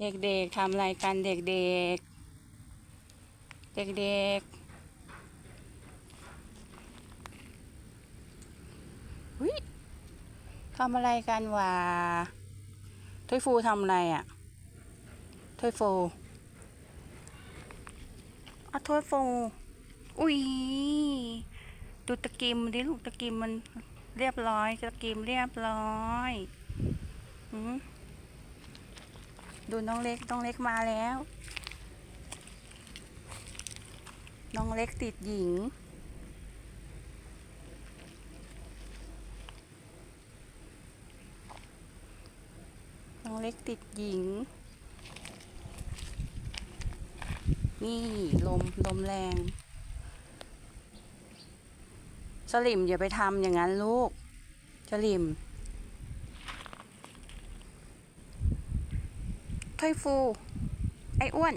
เด็กๆทำอะไรกันเด็กๆ เด็กๆหุยทำอะไรกันวะถ้วยฟูทำอะไรอะ่ะถ้วยฟูอะถ้วยฟูอุ้ยดูตะกิมดิลูกตะกิมมันเรียบร้อย ตะกิมเรียบร้อยหืม ดูน้องเล็ก น้องเล็กมาแล้ว น้องเล็กติดหญิง น้องเล็กติดหญิง นี่ลมลมแรง สลิมอย่าไปทำอย่างนั้นลูก สลิม ถ้วยฟู ไอ้อ้วน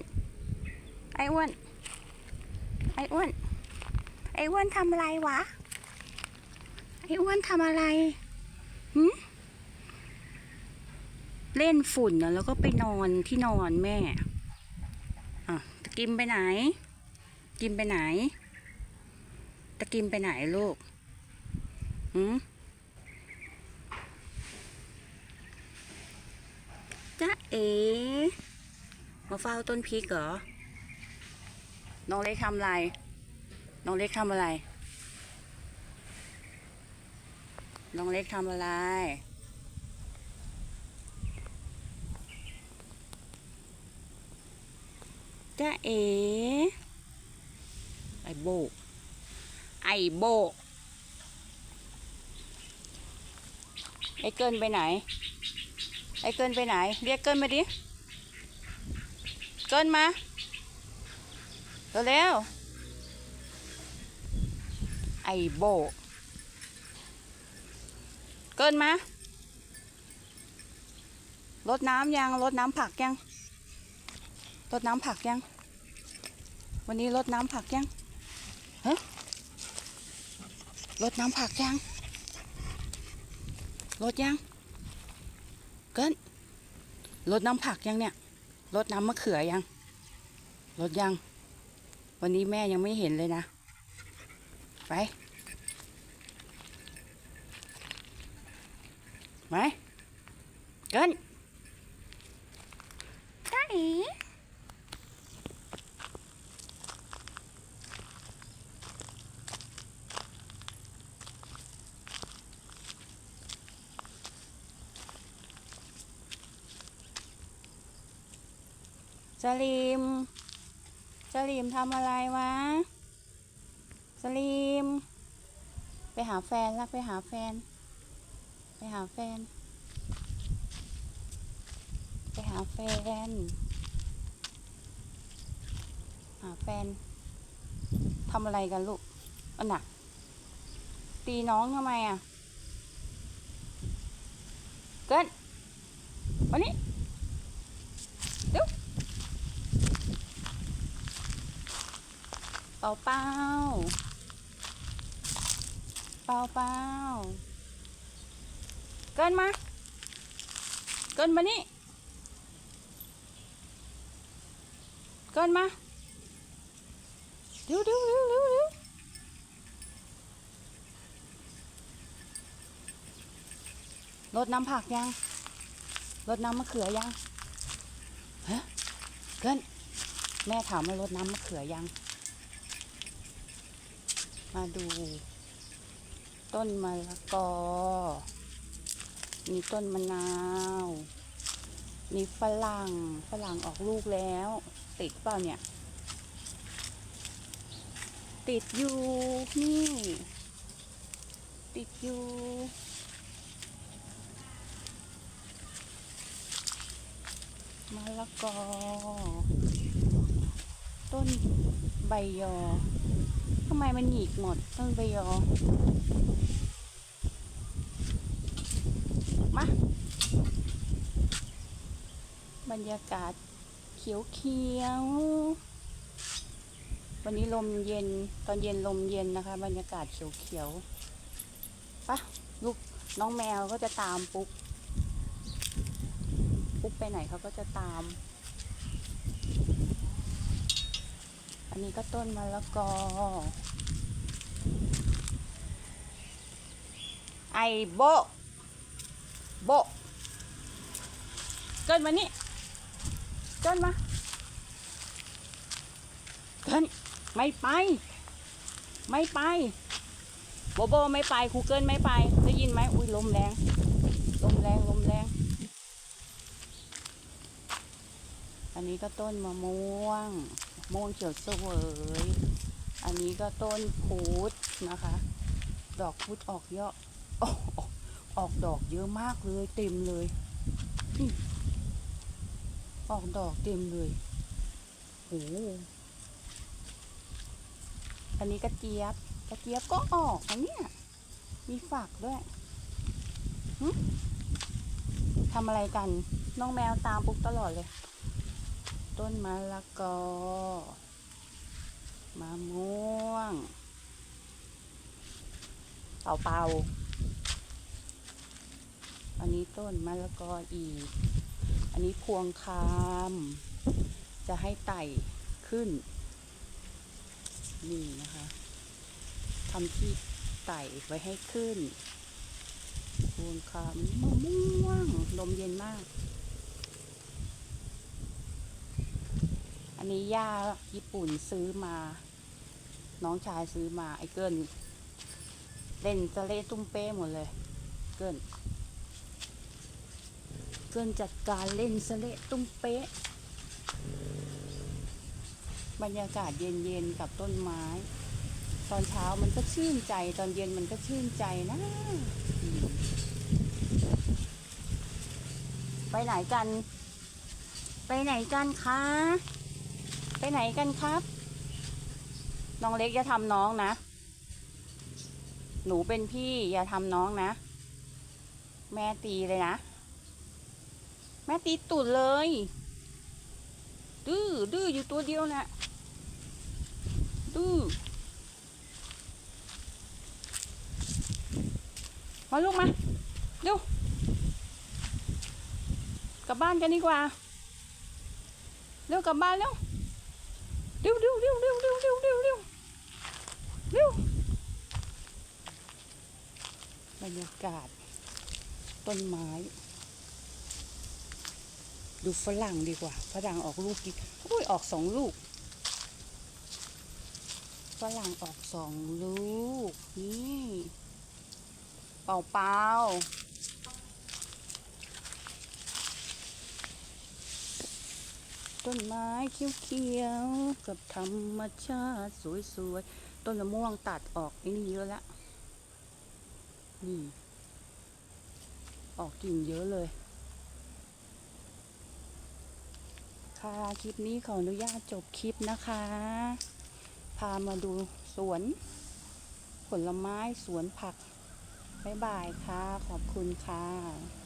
ไอ้อ้วน ไอ้อ้วน ไอ้อ้วนทำอะไรวะ ไอ้อ้วนทำอะไรหืมเล่นฝุ่นนะแล้วก็ไปนอนที่นอนแม่ อะตะกิมไปไหน กิมไปไหน ตะกิมไปไหนลูกหืม จ๊ะเอ๋มาเฝ้าต้นพริกเหรอ น้องเล็กทำอะไร น้องเล็กทำอะไร น้องเล็กทำอะไร จ๊ะเอ๋ไอโบ ไอโบ ไอเกินไปไหน ไอ้เกินไปไหน เรียกเกินมาดิ เกินมาเร็วไอ้โบ เกินมาลดน้ำยังลดน้ำผักยังลดน้ำผักยัง วันนี้ลดน้ำผักยังฮะลดน้ำผักยังลดยัง เกินลดน้ำผักยังเนี่ยลดน้ำมะเขือยังลดยัง วันนี้แม่ยังไม่เห็นเลยนะ ไปไปเกินจ้าเอ๋ สลิมสลิมทำอะไรวะสลิม ไปหาแฟนแล้วไปหาแฟน ไปหาแฟน ไปหาแฟน หาแฟนทำอะไรกันลูกอันน่ะ ตีน้องทำไมอะ เกินวันนี้เร็ว เป่าเป้าเป่าเป้าเกินมา เกินมานี่ เกินมาเร็วเร็วเร็วเร็วเร็วรดน้ำผักยังรดน้ำมะเขือยังฮะเกินแม่ถามว่ารดน้ำมะเขือยัง มาดู ต้นมะละกอ มีต้นมะนาว มีฝรั่ง ฝรั่งออกลูกแล้ว ติดเปล่าเนี่ย ติดอยู่ นี่ ติดอยู่มะละกอ ต้นใบยอทำไมมันหงิกหมดต้นใบยอ มา บรรยากาศเขียวเขียววันนี้ลมเย็นตอนเย็นลมเย็นนะคะ บรรยากาศเขียวเขียวปะลูกน้องแมวก็จะตามปุ๊กปุ๊กไปไหนเขาก็จะตาม อันนี้ก็ต้นมะละกอ ไอโบ โบเกินมานี่เกินมาเกินไม่ไป ไม่ไป โบโบไม่ไปครูเกิลไม่ไป ได้ยินไหมอุ้ยลมแรง ลมแรง ลมแรง อันนี้ก็ต้นมะม่วง มะม่วงเขียวเสวย อันนี้ก็ต้นพุธนะคะ ดอกพุธออกเยอะออกออกดอกเยอะมากเลยเต็มเลย ออกดอกเต็มเลยโอ้อันนี้กระเจี๊ยบ กระเจี๊ยบก็ออกอันเนี้ยมีฝักด้วยทำอะไรกัน น้องแมวตามปุ๊กตลอดเลย ต้นมะละกอ มะม่วง เป่าเป่าๆอันนี้ต้นมะละกออีก อันนี้พวงคาม จะให้ไต่ขึ้น นี่นะคะทำที่ไต่ไว้ให้ขึ้น พวงคามมะม่วงลมเย็นมาก อันนี้ย่าญี่ปุ่นซื้อมา น้องชายซื้อมาไอ้เกินเล่นสะเลตุ้มเป้หมดเลย เกินเกินจัดการเล่นสะเละตุ้มเป๊ะบรรยากาศเย็นๆกับต้นไม้ ตอนเช้ามันก็ชื่นใจ ตอนเย็นมันก็ชื่นใจนะ ไปไหนกัน ไปไหนกันคะ ไปไหนกันครับ น้องเล็กอย่าทำน้องนะ หนูเป็นพี่อย่าทำน้องนะ แม่ตีเลยนะ แม่ตีตุดเลย ดื้อดื้ออยู่ตัวเดียวนะ ดื้อ มาลูกมาเร็วกลับบ้านกันดีกว่า เร็วกลับบ้านเร็ว เร็วเร็วเร็วเร็วเร็วเร็วเร็วเร็วเร็วบรรยากาศ ต้นไม้ ดูฝรั่งดีกว่าฝรั่งออกลูกกี่อุ้ยออกสองลูกฝรั่งออกสองลูก นี่ เป่าเป่า ต้นไม้เขียวๆกับธรรมชาติสวยๆ ต้นมะม่วงตัดออกไอ้นี่เยอะละ นี่ ออกกิ่งเยอะเลย ค่ะคลิปนี้ขออนุญาตจบคลิปนะคะ พามาดูสวน ผลไม้สวนผัก บ๊ายบายค่ะ ขอบคุณค่ะ